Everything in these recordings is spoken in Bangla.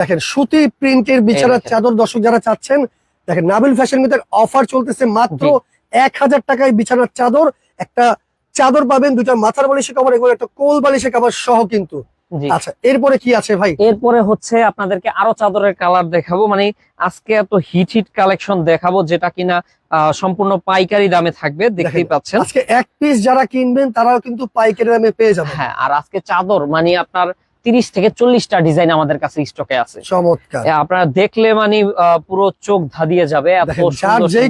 দেখেন সুতি প্রিন্টের বিছানার। চাদর দর্শক যারা চাচ্ছেন দেখেন নাবিল ফ্যাশন কিন্তু অফার চলতেছে মাত্র এক হাজার টাকায় বিছানার চাদর। একটা চাদর পাবেন দুটা মাথার বালিশে কভার এবং একটা কোল বালিশে কভার সহ কিন্তু। আচ্ছা এরপরে কি আছে ভাই? এরপরে হচ্ছে আপনাদেরকে আরও চাদরের কালার দেখাবো মানে আজকে এত হিট হিট কালেকশন দেখাবো যেটা কিনা আহ, সম্পূর্ণ পাইকারি দামে থাকবে দেখতেই পাচ্ছেন। আজকে এক পিস যারা কিনবেন তারাও কিন্তু পাইকারি দামে পেয়ে যাবেন। হ্যাঁ আর আজকে চাদর মানে আপনার তিরিশ থেকে চল্লিশটা ডিজাইন আমাদের কাছে স্টকে আছে। চমৎকার। আপনারা দেখলে মানে পুরো চোখ ধাঁধিয়ে যাবে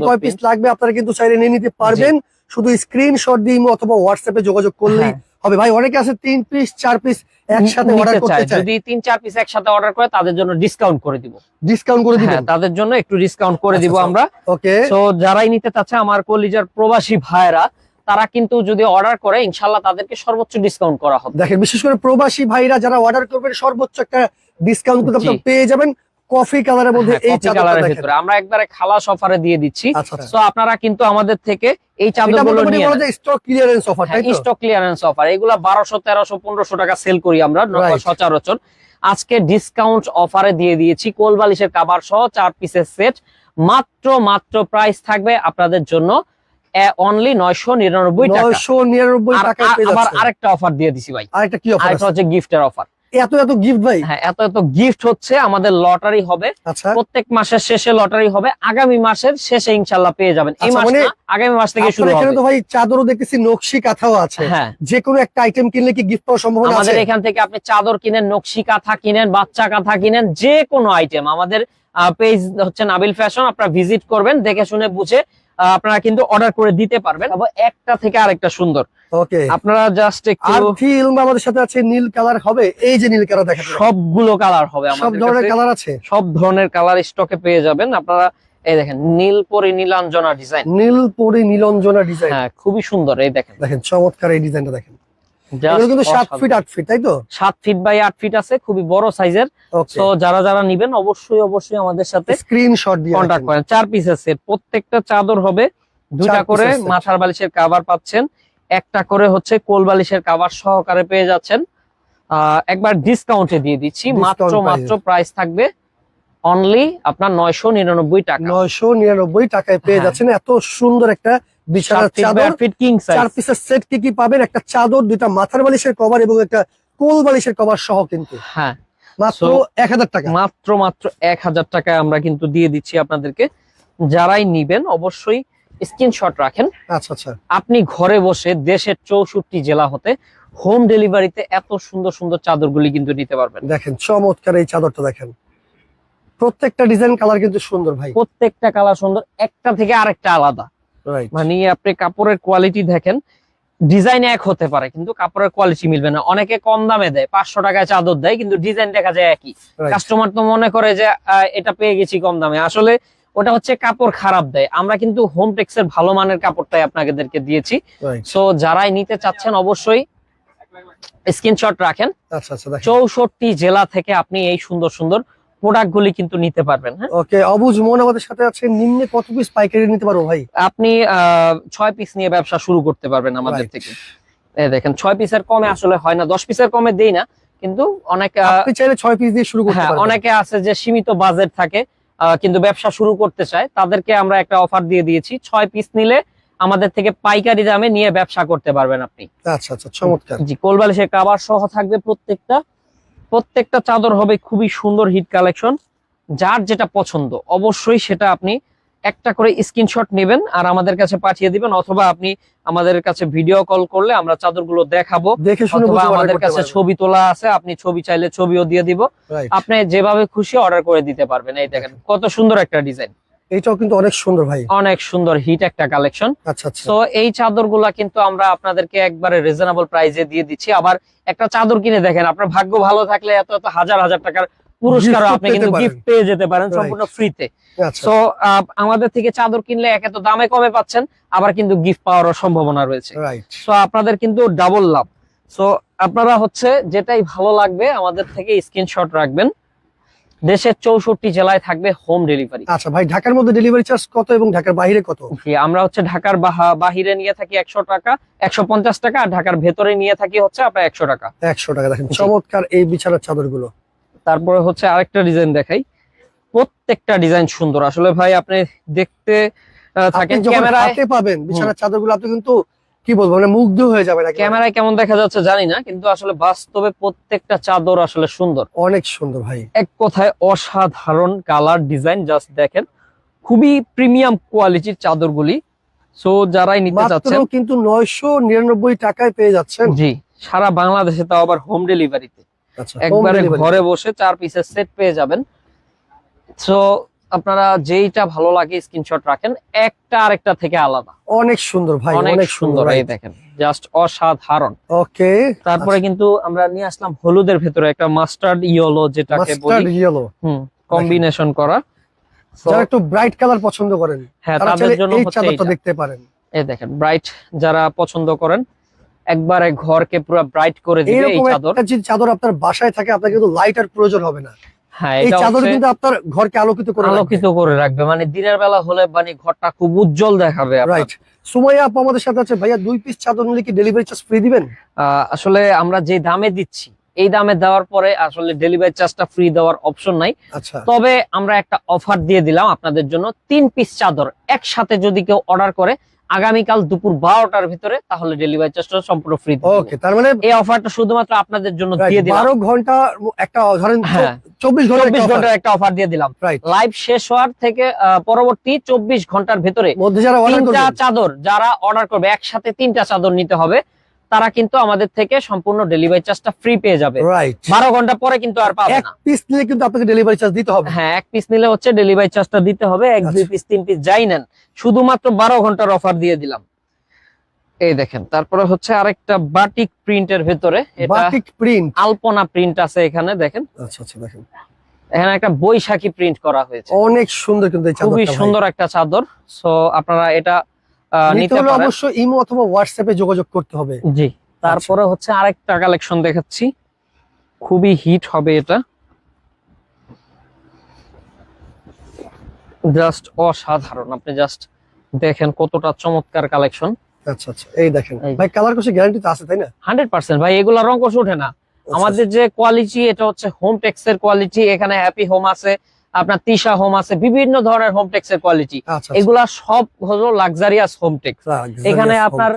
কয় পিস লাগবে আপনারা কিন্তু চাইলে নিয়ে নিতে পারবেন। শুধু স্ক্রিনশট দিয়ে অথবা হোয়াটসঅ্যাপে যোগাযোগ করলেই হ্যাঁ, হবে। ভাই অনেকে আছে তিন পিস চার পিস একসাথে অর্ডার করতে চায়। যদি তিন চার পিস একসাথে অর্ডার করে তাদের জন্য ডিসকাউন্ট করে দিব। ডিসকাউন্ট করে হ্যাঁ দিবেন তাদের জন্য একটু ডিসকাউন্ট করে দিব আচ্ছা, আমরা। ওকে তো যারাই নিতে চাচ্ছে আমার কলিজার প্রবাসী ভাইরা তারা কিন্তু যদি অর্ডার করে ইনশাল্লাহ তাদেরকে সর্বোচ্চ ডিসকাউন্ট করা হবে। দেখেন বিশেষ করে প্রবাসী ভাইরা যারা অর্ডার করবেন সর্বোচ্চ একটা ডিসকাউন্ট কিন্তু আপনারা পেয়ে যাবেন কফি কালারের মধ্যে হ্যাঁ, এই কালারের ভিতরে। আমরা একবারে খালাস অফারে দিয়ে দিচ্ছি। আচ্ছা আচ্ছা। তো আপনারা কিন্তু আমাদের থেকে এই চাদরগুলো নিয়ে স্টক ক্লিয়ারেন্স অফার তাই তো? স্টক ক্লিয়ারেন্স অফার এগুলা বারোশো তেরোশো পনেরোশো টাকা সেল করি আমরা. সচরাচর। আজকে ডিসকাউন্ট অফারে দিয়ে দিয়েছি কোল বালিশের কাবার সহ চার পিসের সেট মাত্র মাত্র প্রাইস থাকবে আপনাদের জন্য অনলি নয়শো নিরানব্বই টাকা। নয়শো নিরানব্বই আর- টাকায় আবার আরেকটা অফার দিয়ে দিছি ভাই। আরেকটা কি অফার আরেকটা হচ্ছে গিফটের অফার এত এত গিফট ভাই? হ্যাঁ এত এত গিফট হচ্ছে আমাদের লটারি হবে। আচ্ছা। প্রত্যেক মাসের শেষে লটারি হবে। আগামী মাসের শেষে ইনশাল্লাহ পেয়ে যাবেন। এই আচ্ছা, মাস মানে আগামী মাস থেকে শুরু হবে। তো ভাই চাদরও দেখতেছি নকশি কাঁথাও আছে। হ্যাঁ। যে কোনো একটা আইটেম কিনলে কি গিফট পাওয়ার সম্ভাবনা আছে? আমাদের এখান থেকে আপনি চাদর কিনেন নকশি কাঁথা কিনেন বাচ্চা কাঁথা কিনেন যে কোনো আইটেম আমাদের পেজ হচ্ছে নাবিল ফ্যাশন আপনারা ভিজিট করবেন দেখে শুনে বুঝে আপনারা কিন্তু অর্ডার করে দিতে পারবেন। একটা থেকে আরেকটা সুন্দর। ওকে। আপনারা জাস্ট একটু ফিল্ম আমাদের সাথে আছে নীল কালার হবে। এই যে নীল কালার দেখা সবগুলো কালার হবে সব ধরনের কালার আছে। সব ধরনের কালার স্টকে পেয়ে যাবেন। আপনারা এই দেখেন নীল পরি নীলাঞ্জনা ডিজাইন নীল পরি নীলঞ্জনা ডিজাইন হ্যাঁ খুবই সুন্দর এই দেখেন। দেখেন চমৎকার এই ডিজাইনটা দেখেন। কিন্তু ফিট আট ফিট তাই তো? সাত ফিট বাই আট ফিট আছে খুবই বড় সাইজের তো যারা যারা নিবেন অবশ্যই অবশ্যই আমাদের সাথে স্ক্রিনশট দিয়ে কন্টাক্ট করেন। চার সেট প্রত্যেকটা চাদর হবে। দুটা করে। মাথার বালিশের কাভার পাচ্ছেন। একটা করে হচ্ছে কোল বালিশের কাভার সহকারে পেয়ে যাচ্ছেন। আহ, একবার ডিসকাউন্টে দিয়ে দিচ্ছি। মাত্র মাত্র প্রাইস থাকবে অনলি আপনার নয়শো নিরানব্বই টাকা। নয়শো নিরানব্বই টাকায় পেয়ে হ্যাঁ। যাচ্ছেন। এত সুন্দর একটা বিছানার চাদর চার পিসের সেট কি কি পাবেন? একটা চাদর দুইটা মাথার বালিশের কভার এবং একটা কোল বালিশের কভার সহ কিন্তু। হ্যাঁ। মাত্র এক হাজার টাকা। মাত্র মাত্র এক হাজার টাকায় আমরা কিন্তু দিয়ে দিচ্ছি আপনাদেরকে। যারাই নিবেন অবশ্যই স্ক্রিনশট রাখেন। আচ্ছা আচ্ছা। আপনি ঘরে বসে দেশের চৌষট্টি জেলা হতে হোম ডেলিভারিতে এত সুন্দর সুন্দর চাদরগুলি কিন্তু নিতে পারবেন। দেখেন চমৎকার এই চাদরটা দেখেন। প্রত্যেকটা ডিজাইন কালার কিন্তু সুন্দর ভাই। প্রত্যেকটা কালার সুন্দর একটা থেকে আরেকটা আলাদা। মানে আপনি কাপড়ের কোয়ালিটি দেখেন ডিজাইন এক হতে পারে কিন্তু কাপড়ের কোয়ালিটি মিলবে না। অনেকে কম দামে দেয় পাঁচশো টাকায় চাদর দেয় কিন্তু ডিজাইন দেখা যায় একই। কাস্টমার তো মনে করে যে এটা পেয়ে গেছি কম দামে। আসলে ওটা হচ্ছে কাপড় খারাপ দেয়। আমরা কিন্তু হোম টেক্সের ভালো মানের কাপড়টাই আপনাদেরকে দিয়েছি। সো যারাই নিতে চাচ্ছেন অবশ্যই স্ক্রিনশট রাখেন। আচ্ছা আচ্ছা চৌষট্টি জেলা থেকে আপনি এই সুন্দর সুন্দর প্রোডাক্ট গুলি কিন্তু নিতে পারবেন হ্যাঁ? ওকে অবুজ মন আমাদের সাথে আছে নিম্নে কত পিস পাইকারি নিতে পারব ভাই? আপনি ছয় পিস নিয়ে ব্যবসা শুরু করতে পারবেন আমাদের থেকে। দেখেন ছয় পিসের কমে আসলে হয় না দশ পিসের কমে দেই না কিন্তু অনেক আপনি চাইলে ছয় পিস দিয়ে শুরু করতে হ্যাঁ পারবেন। অনেকে আছে যে সীমিত বাজেট থাকে কিন্তু ব্যবসা শুরু করতে চায় তাদেরকে আমরা একটা অফার দিয়ে দিয়েছি ছয় পিস নিলে আমাদের থেকে পাইকারি দামে নিয়ে ব্যবসা করতে পারবেন আপনি। আচ্ছা আচ্ছা চমৎকার। জি কোলবালিশের কাবার সহ থাকবে প্রত্যেকটা প্রত্যেকটা চাদর হবে খুবই সুন্দর হিট কালেকশন। যার যেটা পছন্দ অবশ্যই সেটা আপনি একটা করে স্ক্রিনশট নেবেন আর আমাদের কাছে পাঠিয়ে দিবেন অথবা আপনি আমাদের কাছে ভিডিও কল করলে আমরা চাদরগুলো দেখাবো দেখে শুনে অথবা আমাদের কাছে ছবি তোলা আছে আপনি ছবি চাইলে ছবিও দিয়ে দিব। আপনি যেভাবে খুশি অর্ডার করে দিতে পারবেন। এই দেখেন কত সুন্দর একটা ডিজাইন কিন্তু অনেক সুন্দর ভাই। অনেক সুন্দর হিট একটা কালেকশন আচ্ছা আচ্ছা। তো এই চাদরগুলা কিন্তু আমরা আপনাদেরকে একবারে রিজনেবল প্রাইসে দিয়ে দিচ্ছি। আবার একটা চাদর কিনে দেখেন আপনার ভাগ্য ভালো থাকলে এত এত হাজার হাজার টাকার পুরস্কার আপনি কিন্তু গিফট পেয়ে যেতে পারেন সম্পূর্ণ ফ্রিতে আচ্ছা। আমাদের থেকে চাদর কিনলে একে তো দামে কমে পাচ্ছেন আবার কিন্তু গিফট পাওয়ারও সম্ভাবনা রয়েছে। সো আপনাদের কিন্তু ডাবল লাভ সো আপনারা হচ্ছে যেটাই ভালো লাগবে আমাদের থেকে স্ক্রিনশট রাখবেন। দেশের চৌষট্টি জেলায় থাকবে হোম ডেলিভারি আচ্ছা ভাই ঢাকার মধ্যে ডেলিভারি চার্জ কত এবং ঢাকার বাইরে কত? আমরা হচ্ছে ঢাকার বাহা- বাহিরে নিয়ে থাকি একশো টাকা একশো পঞ্চাশ টাকা আর ঢাকার ভেতরে নিয়ে থাকি হচ্ছে আপনার একশো টাকা। একশো টাকা দেখেন চমৎকার এই বিছানার চাদরগুলো তারপরে হচ্ছে আরেকটা ডিজাইন দেখাই। প্রত্যেকটা ডিজাইন সুন্দর। আসলে ভাই আপনি দেখতে থাকেন যখন ক্যামেরায়। পাবেন বিছানার চাদরগুলো আপনি কিন্তু কি বলব মানে মুগ্ধ হয়ে যাবেন একেবারে। ক্যামেরায় কেমন দেখা যাচ্ছে জানি না কিন্তু আসলে বাস্তবে প্রত্যেকটা চাদর আসলে সুন্দর। অনেক সুন্দর ভাই। এক কথায় অসাধারণ কালার ডিজাইন জাস্ট দেখেন। খুবই প্রিমিয়াম কোয়ালিটির চাদরগুলি। সো যারাই নিতে মাত্র চাচ্ছেন কিন্তু নয়শো নিরানব্বই টাকায় পেয়ে যাচ্ছেন। জি সারা বাংলাদেশে তাও আবার হোম ডেলিভারিতে আচ্ছা একবারে ঘরে বসে চার পিসের সেট পেয়ে যাবেন। সো আপনারা যেইটা ভালো লাগে স্ক্রিনশট রাখেন একটা আরেকটা থেকে আলাদা। অনেক সুন্দর ভাই অনেক সুন্দর এই দেখেন জাস্ট অসাধারণ। ওকে তারপরে কিন্তু আমরা নিয়ে আসলাম হলুদের ভেতরে একটা মাস্টার্ড ইয়েলো যেটাকে বলি। মাস্টার্ড ইয়েলো হুম কম্বিনেশন করা। যারা একটু ব্রাইট কালার পছন্দ করেন হ্যাঁ তাদের জন্য এই হচ্ছে এইটা। দেখতে পারেন। এই দেখেন ব্রাইট যারা পছন্দ করেন একবারে ঘরকে পুরো ব্রাইট করে দিবে এই চাদর। যদি চাদর আপনার বাসায় থাকে আপনার কিন্তু লাইটার প্রয়োজন হবে না। এই চাদর কিন্তু আপনার ঘরকে আলোকিত করে আলোকিত করে রাখবে। মানে দিনের বেলা হলে মানে ঘরটা খুব উজ্জ্বল দেখাবে রাইট সুমাইয়া আপু আমাদের সাথে আছে। ভাইয়া দুই পিস চাদর নিলে কি ডেলিভারি চার্জ ফ্রি দিবেন? আসলে আমরা যে দামে দিচ্ছি এই দামে দেওয়ার পরে আসলে ডেলিভারি চার্জটা ফ্রি দেওয়ার অপশন নাই। আচ্ছা। তবে আমরা একটা অফার দিয়ে দিলাম আপনাদের জন্য। তিন পিস চাদর একসাথে যদি কেউ অর্ডার করে আগামীকাল দুপুর বারোটার ভিতরে তাহলে ডেলিভারি চার্জটা সম্পূর্ণ ফ্রি ওকে তার মানে এই অফারটা শুধুমাত্র আপনাদের জন্য দিয়ে দিলাম। বারো ঘণ্টা একটা ধরেন হ্যাঁ। চব্বিশ ঘণ্টা চব্বিশ ঘণ্টার একটা অফার দিয়ে দিলাম। লাইভ শেষ হওয়ার থেকে পরবর্তী চব্বিশ ঘণ্টার ভেতরে তিনটা চাদর যারা অর্ডার করবে একসাথে তিনটা চাদর নিতে হবে। তারা কিন্তু আমাদের থেকে সম্পূর্ণ ডেলিভারি চার্জটা ফ্রি পেয়ে যাবে। বারো ঘণ্টা পরে কিন্তু আর পাবে এক পিস নিলে কিন্তু আপনাকে ডেলিভারি চার্জ দিতে হবে। হ্যাঁ এক পিস নিলে হচ্ছে ডেলিভারি চার্জটা দিতে হবে। এক দুই আচ্ছা। পিস তিন পিস যাই নেন। শুধুমাত্র বারো ঘণ্টার অফার দিয়ে দিলাম। এই দেখেন তারপরে হচ্ছে আরেকটা বাটিক প্রিন্টের ভেতরে। বাটিক প্রিন্ট আলপনা প্রিন্ট আছে এখানে দেখেন। আচ্ছা আচ্ছা দেখেন। এখানে একটা বৈশাখী প্রিন্ট করা হয়েছে। অনেক সুন্দর কিন্তু খুবই সুন্দর একটা চাদর। সো আপনারা এটা। নিতে হলে পারেন। অবশ্যই ইমো অথবা হোয়াটসঅ্যাপে যোগাযোগ করতে হবে। জি তারপরে হচ্ছে আরেকটা কালেকশন দেখাচ্ছি। খুবই হিট হবে এটা। জাস্ট অসাধারণ। আপনি জাস্ট দেখেন কতটা চমৎকার কালেকশন আচ্ছা আচ্ছা এই দেখেন। ভাই কালার কোশে গ্যারান্টি তো আছে তাই না? Hundred percent. ভাই এগুলা রং কষে ওঠে না। আচ্ছা, আমাদের যে কোয়ালিটি এটা হচ্ছে হোম টেক্স এর কোয়ালিটি এখানে হ্যাপি হোম আছে। আপনার তিশা হোম আছে বিভিন্ন ধরনের হোম টেক্স এর কোয়ালিটি আচ্ছা এগুলা সব হলো লাক্সারিয়াস হোম টেক্স এখানে আপনার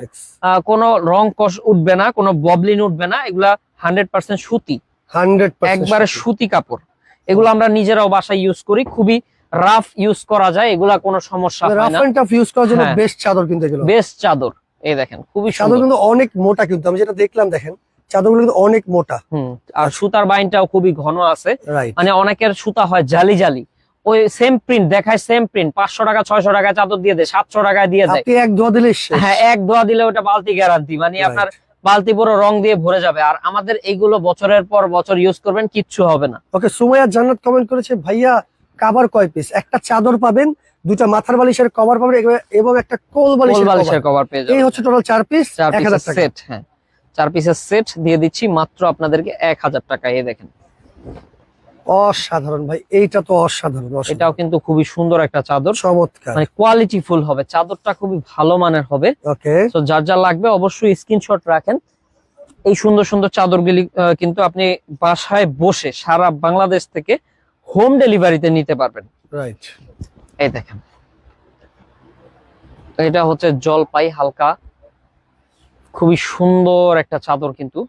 কোনো রং কষ উঠবে না কোনো ববলিন উঠবে না এগুলা হান্ড্রেড পার্সেন্ট সুতি। হান্ড্রেড একবারে সুতি। কাপড়। এগুলো আমরা নিজেরাও বাসায় ইউজ করি খুবই রাফ ইউজ করা যায় এগুলা কোনো সমস্যা হয় রাফ এন্ড টাফ ইউজ করার জন্য। বেস্ট চাদর কিন্তু এগুলো। বেস্ট চাদর এই দেখেন খুবই চাদর সুন্দর। কিন্তু অনেক মোটা কিন্তু আমি যেটা দেখলাম দেখেন চাদরগুলো কিন্তু অনেক মোটা। হুম আর সুতার বাইনটাও খুবই ঘন আছে। মানে অনেকের সুতা হয় জালি জালি। ওই সেম প্রিন্ট দেখায় সেম প্রিন্ট পাঁচশো টাকা ছয়শো টাকা চাদর দিয়ে দেয় সাতশো টাকায় দিয়ে দেয়। এক ধোয়া দিলে হ্যাঁ এক দোয়া দিলে ওটা বালতি গ্যারান্টি মানে আপনার বালতি পুরো রং দিয়ে ভরে যাবে। আর আমাদের এইগুলো বছরের পর বছর ইউজ করবেন কিচ্ছু হবে না। ওকে সুমাইয়া জান্নাত কমেন্ট করেছে ভাইয়া কাবার কয় পিস একটা চাদর পাবেন দুটা মাথার বালিশের কভার পাবেন এবং একটা কোল বালিশের কভার পেয়ে এই হচ্ছে টোটাল চার পিস চার টাকা। সেট হ্যাঁ। চার পিসের সেট দিয়ে দিচ্ছি মাত্র আপনাদেরকে এক হাজার টাকা এই দেখেন। অসাধারণ ভাই এইটা তো অসাধারণ। এটাও কিন্তু খুবই সুন্দর একটা চাদর। চমৎকার। মানে কোয়ালিটি ফুল হবে চাদরটা খুবই ভালো মানের হবে। ওকে। তো যার যা লাগবে অবশ্যই স্ক্রিনশট রাখেন। এই সুন্দর সুন্দর চাদরগুলি কিন্তু আপনি বাসায় বসে সারা বাংলাদেশ থেকে হোম ডেলিভারিতে নিতে পারবেন। রাইট এই দেখেন। এটা হচ্ছে জলপাই হালকা খুবই সুন্দর একটা চাদর কিন্তু।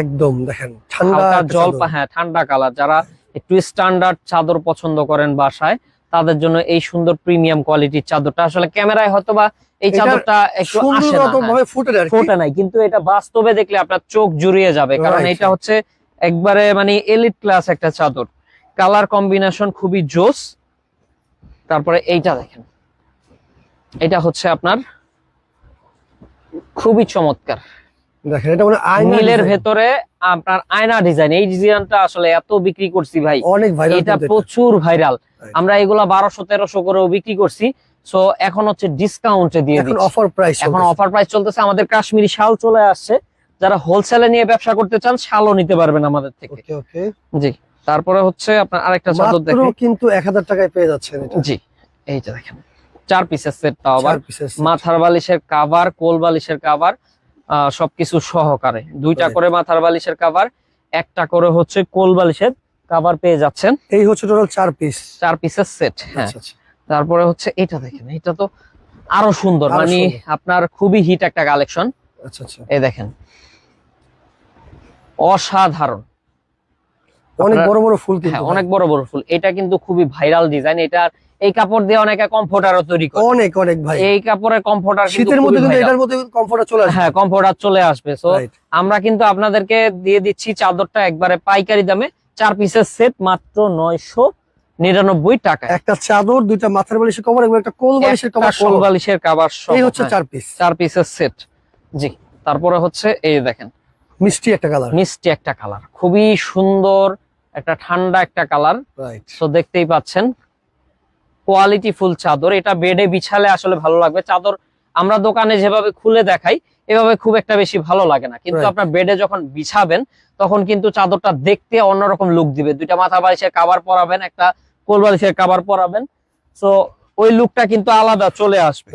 একদম দেখেন ঠান্ডা জল হ্যাঁ ঠান্ডা কালার। যারা একটু স্ট্যান্ডার্ড চাদর পছন্দ করেন বাসায় তাদের জন্য এই সুন্দর প্রিমিয়াম কোয়ালিটির চাদরটা। আসলে ক্যামেরায় হয়তো বা এই চাদরটা একটু আসে না সুন্দরতম হ্যাঁ। ফোটে নাই কিন্তু এটা বাস্তবে দেখলে আপনার চোখ জুড়িয়ে যাবে কারণ এটা হচ্ছে একবারে মানে এলিট ক্লাস একটা চাদর। কালার কম্বিনেশন খুবই জোস। তারপরে এইটা দেখেন। এটা হচ্ছে আপনার খুবই চমৎকার। দেখেন এটা মানে আয়না নীলের ভেতরে আপনার আয়না ডিজাইন এই ডিজাইনটা আসলে এত বিক্রি করছি ভাই। অনেক ভাইরাল এটা প্রচুর ভাইরাল আমরা এগুলা করেও বিক্রি করছি। সো এখন হচ্ছে ডিসকাউন্টে দিয়ে এখন অফার প্রাইস এখন অফার প্রাইস চলতেছে। আমাদের কাশ্মীরি শাল চলে আসছে। যারা হোলসেলে নিয়ে ব্যবসা করতে চান শালও নিতে পারবেন আমাদের থেকে। ওকে ওকে। জি। তারপরে হচ্ছে আপনার আরেকটা চাদর দেখেন। কিন্তু এক হাজার টাকায় পেয়ে যাচ্ছেন জি। এইটা দেখেন। চার পিসের সেট তাও আবার মাথার বালিশের কাভার কোল বালিশের কাভার সবকিছু সহকারে। দুইটা করে মাথার বালিশের কাভার একটা করে হচ্ছে কোল বালিশের কাভার পেয়ে যাচ্ছেন। এই হচ্ছে টোটাল চার পিস চার পিসের সেট হ্যাঁ। আচ্ছা। আচ্ছা তারপরে হচ্ছে এটা দেখেন এটা তো আরও সুন্দর মানে আপনার খুবই হিট একটা কালেকশন আচ্ছা আচ্ছা। এই দেখেন। অসাধারণ। অনেক বড় বড় ফুল হ্যাঁ অনেক বড় বড় ফুল। এটা কিন্তু খুবই ভাইরাল ডিজাইন এটা এই কাপড় দিয়ে অনেকে কমফোর্টারও তৈরি করে। অনেক অনেক ভাই। এই কাপড়ের কমফোর্টার শীতের মধ্যে কিন্তু এটার মধ্যে কমফোর্ট চলে আসবে। হ্যাঁ কমফোর্টার চলে আসবে। সো আমরা কিন্তু আপনাদেরকে দিয়ে দিচ্ছি চাদরটা একবারে পাইকারি দামে। চার পিসের সেট মাত্র নয়শো নিরানব্বই টাকা একটা চাদর দুইটা মাথার বালিশের কভার এবং একটা কোল বালিশের কভার কোল বালিশের কভার এই হচ্ছে হ্যাঁ, চার পিস চার পিসের সেট। জি তারপরে হচ্ছে এই দেখেন। মিষ্টি একটা কালার মিষ্টি একটা কালার খুবই সুন্দর একটা ঠান্ডা একটা কালার রাইট তো দেখতেই পাচ্ছেন কোয়ালিটি ফুল চাদর। এটা বেডে বিছালে আসলে ভালো লাগবে। চাদর আমরা দোকানে যেভাবে খুলে দেখাই এভাবে খুব একটা বেশি ভালো লাগে না। কিন্তু আপনার বেডে যখন বিছাবেন তখন কিন্তু চাদরটা দেখতে অন্যরকম লুক দিবে। দুইটা মাথা বালিশের কাবার পরাবেন একটা কোল বালিশের কাবার পরাবেন। তো ওই লুকটা কিন্তু আলাদা চলে আসবে।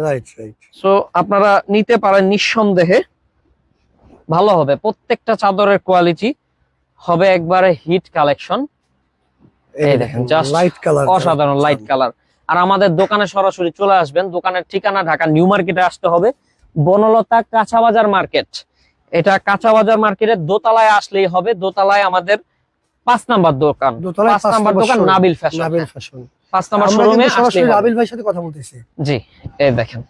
সো আপনারা নিতে পারেন নিঃসন্দেহে। ভালো হবে। প্রত্যেকটা চাদরের কোয়ালিটি হবে একবারে হিট কালেকশন এই দেখেন, কালার অসাধারণ লাইট কালার আর আমাদের দোকানে সরাসরি চলে আসবেন। দোকানের ঠিকানা ঢাকা নিউ মার্কেটে আসতে হবে। বনলতা কাঁচা বাজার মার্কেট। এটা কাঁচা বাজার মার্কেটের দোতলায় আসলেই হবে। দোতলায় আমাদের পাঁচ নাম্বার দোকান। পাঁচ নাম্বার নাম্বার দোকান নাবিল ফ্যাশন। নাবিল ফ্যাশন। পাঁচ নাম্বার শোরুমে সরাসরি নাবিল ভাইয়ের সাথে কথা বলতেছি। জি এই দেখেন।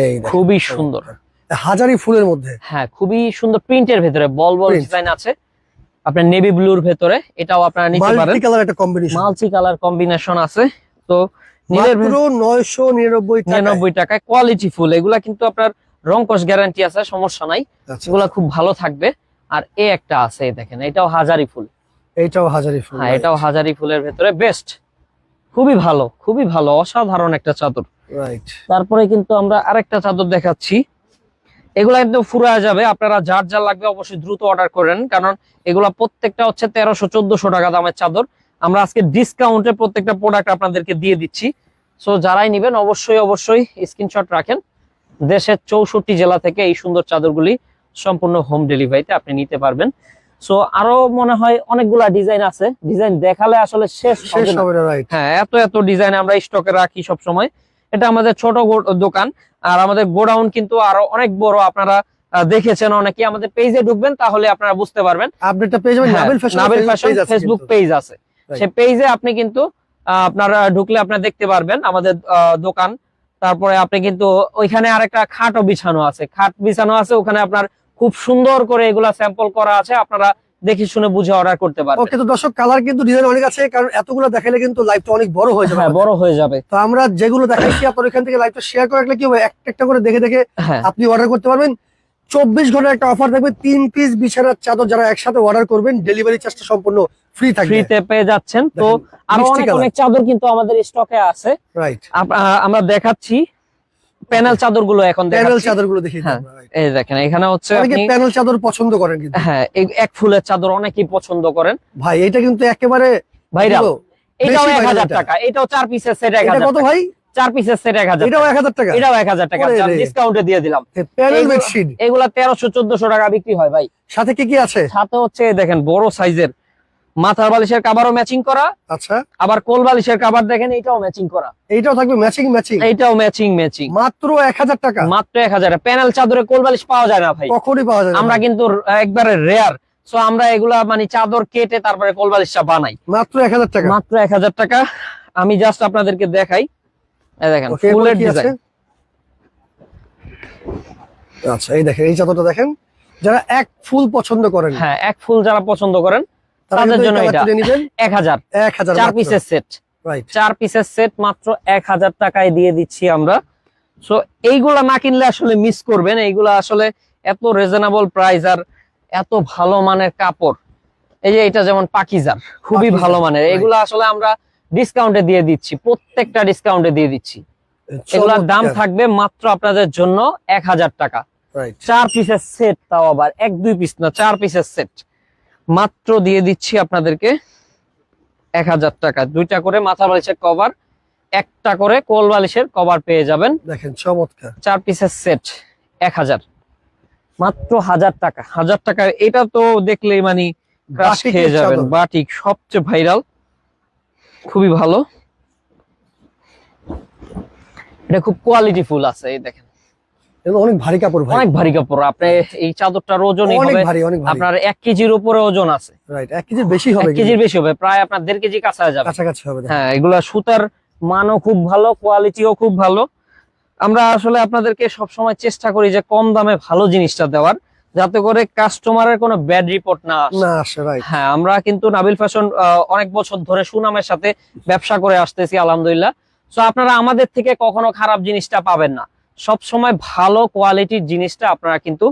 এই খুবই সুন্দর। হাজারি ফুলের মধ্যে। হ্যাঁ খুবই সুন্দর। প্রিন্টের ভেতরে বল বল ডিজাইন আছে। আপনার নেভি ব্লুর ভেতরে এটাও আপনারা নিতে পারেন। মাল্টি কালার একটা কম্বিনেশন মাল্টি কালার কম্বিনেশন আছে। তো মাত্র নয়শো নিরানব্বই টাকা নিরানব্বই টাকায় কোয়ালিটি ফুল এগুলা কিন্তু আপনার রংকশ গ্যারান্টি আছে সমস্যা নাই। আচ্ছা। এগুলা খুব ভালো থাকবে। আর এ একটা আছে দেখেন এটাও হাজারি ফুল। এইটাও হাজারি ফুল হ্যাঁ এটাও হাজারি ফুলের ভেতরে। বেস্ট খুবই ভালো খুবই ভালো অসাধারণ একটা চাদর। রাইট তারপরে কিন্তু আমরা আরেকটা চাদর দেখাচ্ছি। এগুলা একদম ফুরা যাবে। আপনারা যার যা লাগবে অবশ্যই দ্রুত অর্ডার করেন। কারণ এগুলা প্রত্যেকটা হচ্ছে তেরোশো চোদ্দশো টাকা দামের চাদর। আমরা আজকে ডিসকাউন্টে প্রত্যেকটা প্রোডাক্ট আপনাদেরকে দিয়ে দিচ্ছি। সো যারাই নেবেন অবশ্যই অবশ্যই স্ক্রিনশট রাখেন। দেশের চৌষট্টি জেলা থেকে এই সুন্দর চাদরগুলি সম্পূর্ণ হোম ডেলিভারিতে আপনি নিতে পারবেন। সো আরও মনে হয় অনেকগুলা ডিজাইন আছে। ডিজাইন দেখালে আসলে শেষ হ্যাঁ এত এত ডিজাইন আমরা স্টকে রাখি সব সময় এটা আমাদের ছোট দোকান। আর আমাদের গোডাউন কিন্তু আরও অনেক বড়। আপনারা দেখেছেন অনেকে আমাদের পেজে ঢুকবেন তাহলে আপনারা বুঝতে পারবেন। আপডেটটা পেয়ে হ্যাঁ, নাবিল ফ্যাশন ফেসবুক পেজ আছে Right. সেই পেজে আপনি কিন্তু আপনারা ঢুকলে আপনারা দেখতে পারবেন আমাদের দোকান। তারপরে আপনি কিন্তু ওইখানে আরেকটা খাটও বিছানো আছে। খাট বিছানো আছে ওখানে আপনার খুব সুন্দর করে এগুলা স্যাম্পল করা আছে। আপনারা দেখে শুনে বুঝে অর্ডার করতে পারবেন ওকে তো দর্শক কালার কিন্তু ডিজাইন অনেক আছে কারণ এতগুলো দেখাইলে কিন্তু লাইভটা অনেক বড় হয়ে যাবে। হ্যাঁ বড় হয়ে যাবে। তো আমরা যেগুলো দেখাইছি আপনার এখান থেকে লাইভটা শেয়ার করে রাখলে কি হবে? একটা একটা করে দেখে দেখে হ্যাঁ। আপনি অর্ডার করতে পারবেন। চব্বিশ ঘণ্টার একটা অফার থাকবে তিন পিস বিছানার চাদর যারা একসাথে অর্ডার করবেন ডেলিভারি চার্জটা সম্পূর্ণ ফ্রি থাকবে। ফ্রিতে পেয়ে যাচ্ছেন। তো আরও অনেক অনেক চাদর কিন্তু আমাদের স্টকে আছে। রাইট আমরা দেখাচ্ছি। প্যানেল চাদরগুলো এখন প্যানেল দেখাচ্ছি। চাদরগুলো দেখি হ্যাঁ। এই দেখেন এখানে হচ্ছে আপনি প্যানেল চাদর পছন্দ করেন কিন্তু। হ্যাঁ এক ফুলের চাদর অনেকেই পছন্দ করেন। ভাই এটা কিন্তু একেবারে ভাইরাল। এটাও বেশি এক viral হাজার এটা। টাকা এটাও চার পিসের সেট এক এটা কত ভাই? চার পিসের সেট এক হাজার এটাও টাকা। এক হাজার টাকা? এটাও এক হাজার টাকা। ওরে রে। ডিসকাউন্টে দিয়ে দিলাম। প্যানেল বেডশিট এগুলা তেরোশো চোদ্দশো টাকা বিক্রি হয় ভাই। সাথে কি কি আছে? সাথে হচ্ছে দেখেন বড় সাইজের মাথার বালিশের কাবারও ম্যাচিং করা। আচ্ছা। আবার কোল বালিশের কাবার দেখেন এটাও ম্যাচিং করা। এইটাও থাকবে ম্যাচিং ম্যাচিং এইটাও ম্যাচিং ম্যাচিং মাত্র এক হাজার টাকা। মাত্র এক হাজার। প্যানেল চাদরে কোল বালিশ পাওয়া যায় না ভাই। কখনই পাওয়া যায় না। আমরা কিন্তু একবারে রেয়ার সো আমরা এগুলা মানে চাদর কেটে তারপরে কোল বালিশটা বানাই। মাত্র এক হাজার টাকা। মাত্র এক হাজার টাকা। আমি জাস্ট আপনাদেরকে দেখাই। এই দেখেন ফুলের ডিজাইন আচ্ছা এই দেখেন এই চাদরটা দেখেন। যারা এক ফুল পছন্দ করেন। হ্যাঁ এক ফুল যারা পছন্দ করেন তাদের জন্য এটা। চার পিসের সেট রাইট চার পিসের সেট মাত্র এক হাজার টাকায় দিয়ে দিচ্ছি আমরা। সো এইগুলা না কিনলে আসলে মিস করবেন। এইগুলা আসলে এত রিজনেবল প্রাইস আর এত ভালো মানের কাপড়। এই যে এটা যেমন পাকিজার খুবই ভালো মানের. এগুলা আসলে আমরা ডিসকাউন্টে দিয়ে দিচ্ছি। প্রত্যেকটা ডিসকাউন্টে দিয়ে দিচ্ছি। এগুলার দাম থাকবে মাত্র আপনাদের জন্য এক হাজার টাকা। চার পিসের সেট তাও আবার এক দুই পিস না চার পিসের সেট মাত্র দিয়ে দিচ্ছি আপনাদেরকে এক হাজার টাকা। দুইটা করে মাথা বালিশের কভার একটা করে কোল বালিশের কভার পেয়ে যাবেন। দেখেন চমৎকার। চার পিসের সেট এক হাজার। মাত্র হাজার টাকা। হাজার টাকা এটা তো দেখলেই মানে খেয়ে যাবেন। বাটিক সবচেয়ে ভাইরাল খুবই ভালো। এটা খুব কোয়ালিটি ফুল আছে এই দেখেন। অনেক ভারী কাপড় ভাই। অনেক ভারী কাপড়। আপনি এই চাদরটার ওজনই অনেক ভারী অনেক আপনার কেজির উপরে ওজন আছে। রাইট কেজির বেশি হবে এক কেজির বেশি হবে প্রায় আপনার কেজি কাঁচা যাবে। কাছাকাছি হবে হ্যাঁ এগুলা সুতার মানও খুব ভালো কোয়ালিটিও খুব ভালো। আমরা আসলে আপনাদেরকে চেষ্টা করি যে কম দামে ভালো জিনিসটা দেওয়ার যাতে করে কাস্টমারের কোনো ব্যাড রিপোর্ট না আসে। হ্যাঁ আমরা কিন্তু নাবিল ফ্যাশন অনেক বছর ধরে সুনামের সাথে ব্যবসা করে আসতেছি আলহামদুলিল্লাহ। তো আপনারা আমাদের থেকে কখনো খারাপ জিনিসটা পাবেন না। সব সময় ভালো কোয়ালিটির জিনিসটা আপনারা কিন্তু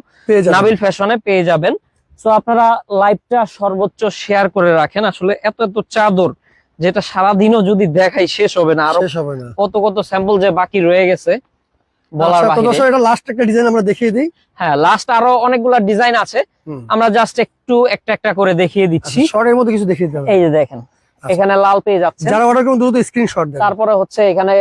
নাবিল ফ্যাশনে পেয়ে যাবেন। তো আপনারা লাইভটা সর্বোচ্চ শেয়ার করে রাখেন। আসলে এত এত চাদর যেটা সারাদিনও যদি দেখাই শেষ হবে না। আরও শেষ হবে না। কত কত স্যাম্পল যে বাকি রয়ে গেছে বলার আচ্ছা, তো এটা লাস্ট একটা ডিজাইন আমরা দেখিয়ে দিই। হ্যাঁ লাস্ট আরও অনেকগুলা ডিজাইন আছে। আমরা জাস্ট একটু একটা একটা করে দেখিয়ে দিচ্ছি। আচ্ছা, শর্টের মধ্যে কিছু দেখিয়ে দিতে এই যে দেখেন এখানে লাল পেয়ে যাচ্ছে যারা অর্ডার করুন দ্রুত স্ক্রিনশট দেন। তারপরে হচ্ছে এখানে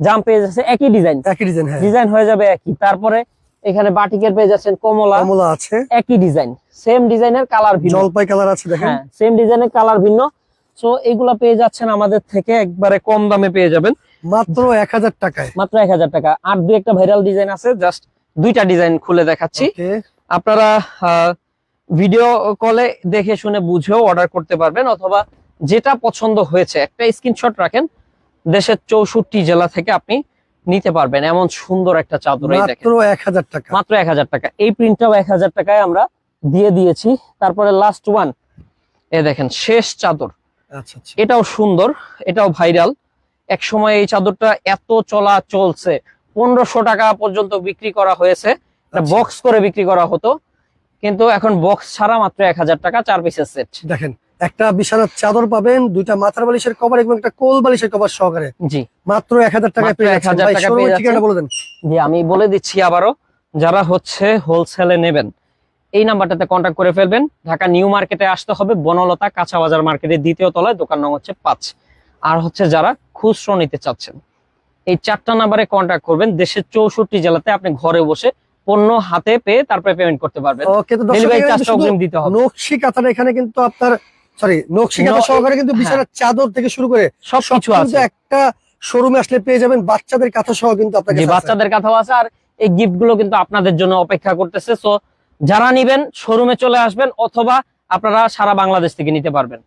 জাম পেয়ে যাচ্ছে একই ডিজাইন একই ডিজাইন হ্যাঁ। ডিজাইন হয়ে যাবে একই। তারপরে এখানে বাটিকের পেয়ে যাচ্ছেন কমলা। কমলা আছে। একই ডিজাইন সেম ডিজাইনের কালার ভিন্ন। জলপাই কালার আছে দেখেন। হ্যাঁ সেম ডিজাইনের কালার ভিন্ন। সো এগুলা পেয়ে যাচ্ছেন আমাদের থেকে একবারে কম দামে পেয়ে যাবেন। মাত্র এক হাজার টাকায়। মাত্র এক হাজার টাকা। আর দুই একটা ভাইরাল ডিজাইন আছে জাস্ট দুইটা ডিজাইন খুলে দেখাচ্ছি। আপনারা ভিডিও কলে দেখে শুনে বুঝেও অর্ডার করতে পারবেন অথবা যেটা পছন্দ হয়েছে একটা স্ক্রিনশট রাখেন। দেশের চৌষট্টি জেলা থেকে আপনি নিতে পারবেন। এমন সুন্দর একটা চাদর মাত্র এক হাজার টাকা। মাত্র এক হাজার টাকা। এই প্রিন্টটাও এক হাজার টাকায় আমরা দিয়ে দিয়েছি। তারপরে লাস্ট ওয়ান এ দেখেন শেষ চাদর। আচ্ছা আচ্ছা। এটাও সুন্দর এটাও ভাইরাল এক সময় এই চাদরটা এত চলা চলছে। পনেরোশো টাকা পর্যন্ত বিক্রি করা হয়েছে। আচ্ছা। বক্স করে বিক্রি করা হতো। কিন্তু এখন বক্স ছাড়া মাত্র এক হাজার টাকা চার পিসের সেট দেখেন একটা বিছানার চাদর পাবেন দুইটা মাথার বালিশের কভার এবং একটা কোল বালিশের কভার সহকারে। জি। মাত্র এক হাজার পেয়ে যাচ্ছেন। ভাই টাকা ঠিকানা বলে দেন। জি আমি বলে দিচ্ছি আবারও যারা হচ্ছে হোলসেলে নেবেন এই নাম্বারটাতে কন্ট্যাক্ট করে ফেলবেন। ঢাকা নিউ মার্কেটে আসতে হবে বনলতা কাঁচা বাজার মার্কেটের দ্বিতীয় তলায় দোকান নং হচ্ছে পাঁচ। আর হচ্ছে যারা খুচরো নিতে চাচ্ছেন এই চারটা নাম্বারে কন্ট্যাক্ট করবেন। দেশের চৌষট্টি জেলাতে আপনি ঘরে বসে পণ্য হাতে পেয়ে তারপরে পেমেন্ট করতে পারবেন। নকশি কাঁথাটা এখানে কিন্তু আপনার সরি নকশি সহকারে কিন্তু হ্যাঁ। বিছানার চাদর থেকে শুরু করে সব কিছু আছে। একটা শোরুমে আসলে পেয়ে যাবেন। বাচ্চাদের কাঁথা সহ কিন্তু আপনাকে বাচ্চাদের কথাও আছে আর এই গিফটগুলো কিন্তু আপনাদের জন্য অপেক্ষা করতেছে। সো যারা নিবেন শোরুমে চলে আসবেন অথবা আপনারা সারা বাংলাদেশ থেকে নিতে পারবেন।